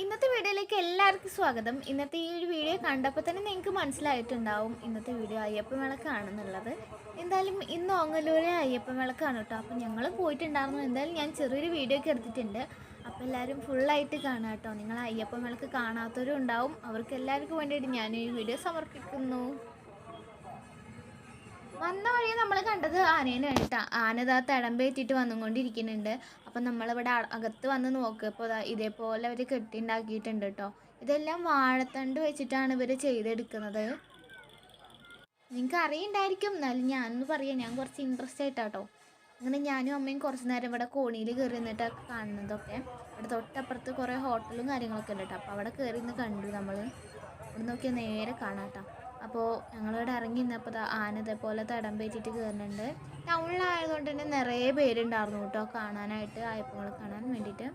ഇന്നത്തെ വീഡിയോയിലേക്ക് എല്ലാവർക്കും സ്വാഗതം. ഇന്നത്തെ ഈ ഒരു വീഡിയോ കണ്ടപ്പോൾ തന്നെ നിങ്ങൾക്ക് മനസ്സിലായിട്ടുണ്ടാവും ഇന്നത്തെ വീഡിയോ അയ്യപ്പൻ വിളക്കാണെന്നുള്ളത് എന്തായാലും ഇന്ന് ഓങ്ങല്ലൂരെ അയ്യപ്പൻ വിളക്കാണ് കേട്ടോ. അപ്പോൾ ഞങ്ങൾ പോയിട്ടുണ്ടായിരുന്നു. എന്തായാലും ഞാൻ ചെറിയൊരു വീഡിയോ ഒക്കെ എടുത്തിട്ടുണ്ട്. അപ്പോൾ എല്ലാവരും ഫുള്ളായിട്ട് കാണാം കേട്ടോ. നിങ്ങൾ അയ്യപ്പൻ വിളക്ക് കാണാത്തവരും ഉണ്ടാവും. അവർക്ക് എല്ലാവർക്കും വേണ്ടിയിട്ട് ഞാൻ ഈ വീഡിയോ സമർപ്പിക്കുന്നു. വന്ന വഴി നമ്മൾ കണ്ടത് ആനേനെ വേണ്ടിട്ടാ ആന ഇതാ തിടമ്പേറ്റിട്ട് വന്നുകൊണ്ടിരിക്കുന്നുണ്ട്. അപ്പം നമ്മളിവിടെ അകത്ത് വന്ന് നോക്ക്. ഇപ്പോൾ ഇതേപോലെ അവർ കെട്ടിണ്ടാക്കിയിട്ടുണ്ട് കേട്ടോ ഇതെല്ലാം വാഴത്തണ്ട് വെച്ചിട്ടാണ് ഇവർ ചെയ്തെടുക്കുന്നത്. നിങ്ങൾക്ക് അറിയണ്ടായിരിക്കും എന്നാലും ഞാനൊന്ന് പറയാം. ഞാൻ കുറച്ച് ഇൻട്രസ്റ്റ് ആയിട്ടാ ആയിട്ടാട്ടോ അങ്ങനെ ഞാനും അമ്മയും കുറച്ച് നേരം ഇവിടെ കോണിയിൽ കയറി നിന്നിട്ട് കാണുന്നതൊക്കെ. ഇവിടെ തൊട്ടപ്പുറത്ത് കുറേ ഹോട്ടലും കാര്യങ്ങളൊക്കെ ഉണ്ട് കേട്ടോ അപ്പോൾ അവിടെ കയറി നിന്ന് കണ്ടു നമ്മൾ ഇവിടെ നോക്കിയാൽ നേരെ കാണാം കേട്ടോ അപ്പോൾ ഞങ്ങളിവിടെ ഇറങ്ങി നിന്നപ്പോൾ ആന ഇതേപോലെ തടം പേറ്റിട്ട് കയറുന്നുണ്ട് ടൗണിലായതുകൊണ്ട് തന്നെ നിറയെ പേരുണ്ടായിരുന്നു കേട്ടോ കാണാനായിട്ട് ആയപ്പോൾ കാണാൻ വേണ്ടിയിട്ട്.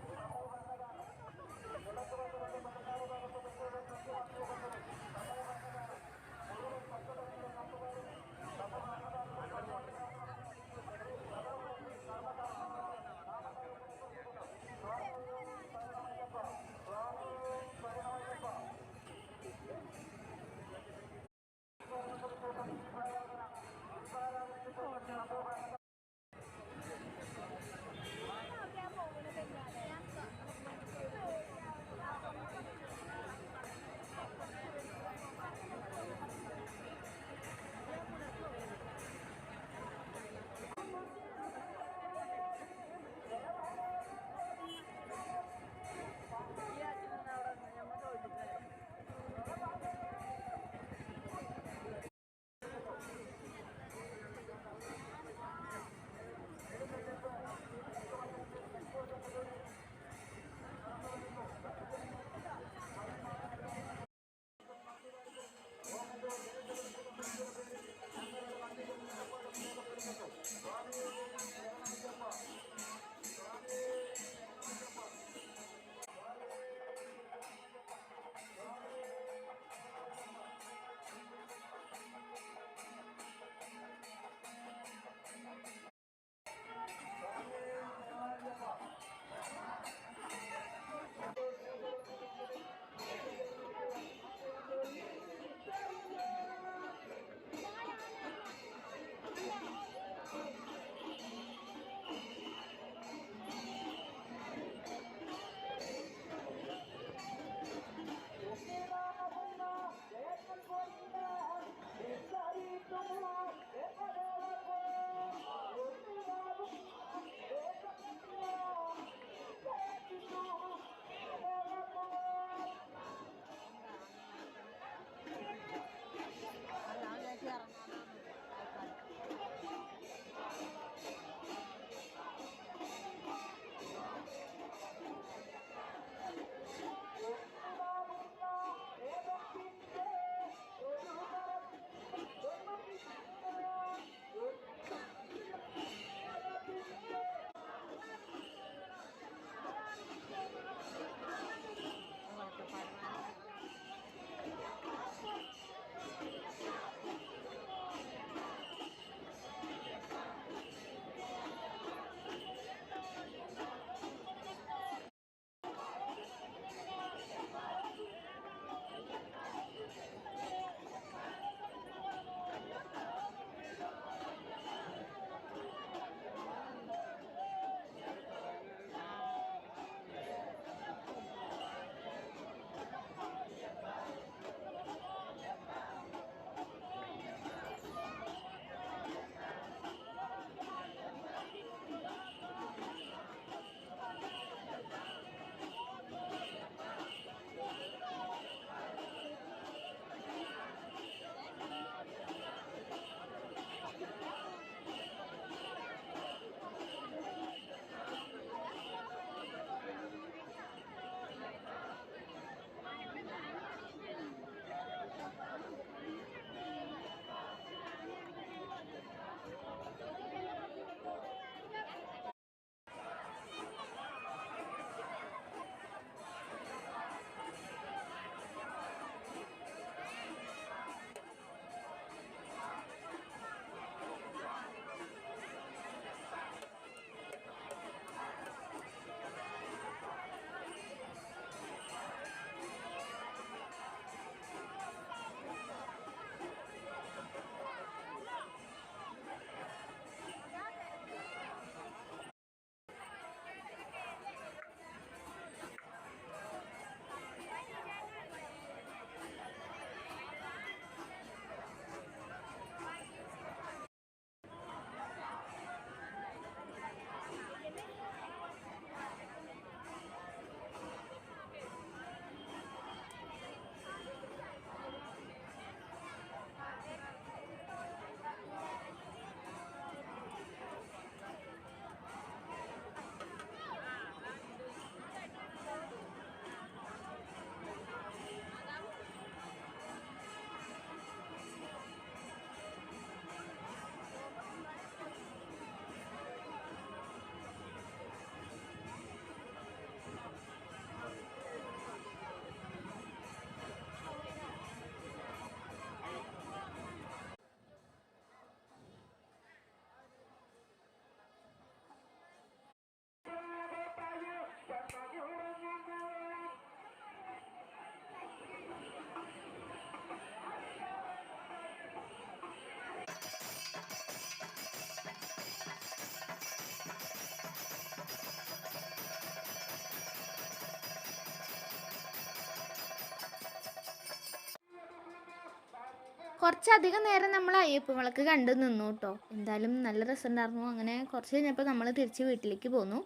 കുറച്ചധികം നേരം നമ്മൾ അയ്യപ്പ വിളക്ക് കണ്ടു നിന്നു കേട്ടോ എന്തായാലും നല്ല രസമുണ്ടായിരുന്നു. അങ്ങനെ കുറച്ച് കഴിഞ്ഞപ്പോൾ നമ്മൾ തിരിച്ച് വീട്ടിലേക്ക് പോന്നു.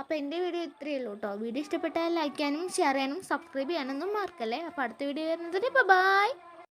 അപ്പോൾ എന്റെ വീഡിയോ ഇത്രയേ ഉള്ളൂ കേട്ടോ വീഡിയോ ഇഷ്ടപ്പെട്ടാൽ ലൈക്ക് ചെയ്യാനും ഷെയർ ചെയ്യാനും സബ്സ്ക്രൈബ് ചെയ്യാനൊന്നും മറക്കല്ലേ? അപ്പോൾ അടുത്ത വീഡിയോ വരുന്നതിന് ബൈ